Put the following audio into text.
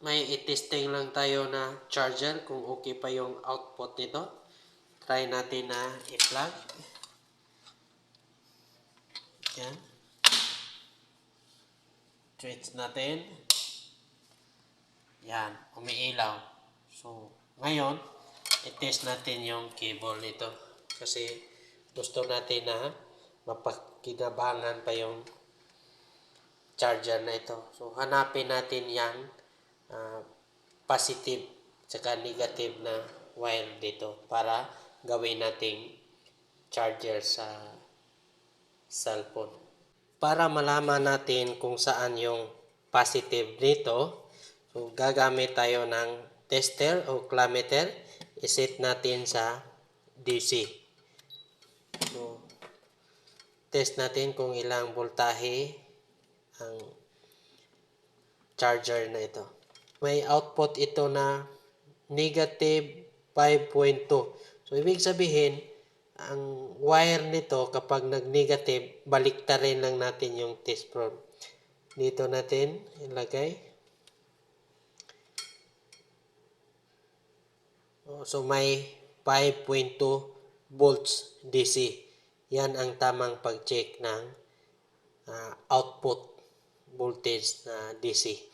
may i-testing lang tayo na charger kung okay pa yung output nito. Try natin na i-plug. Yan. Switch natin. Yan, umiilaw. So, ngayon, i-test natin yung cable nito. Kasi gusto natin na mapakinabangan pa yung charger na ito. So, hanapin natin yung ah, positive tsaka negative na wire dito para gawin nating charger sa cellphone. Para malaman natin kung saan yung positive nito, so gagamit tayo ng tester o climeter. Iset natin sa DC. So, test natin kung ilang voltahe ang charger na ito. May output ito na negative 5.2. So, ibig sabihin, ang wire nito kapag nag-negative, baliktarin lang natin yung test probe. Dito natin ilagay. Oh, So, may 5.2 volts DC. Yan ang tamang pag-check ng ah, output voltage na DC.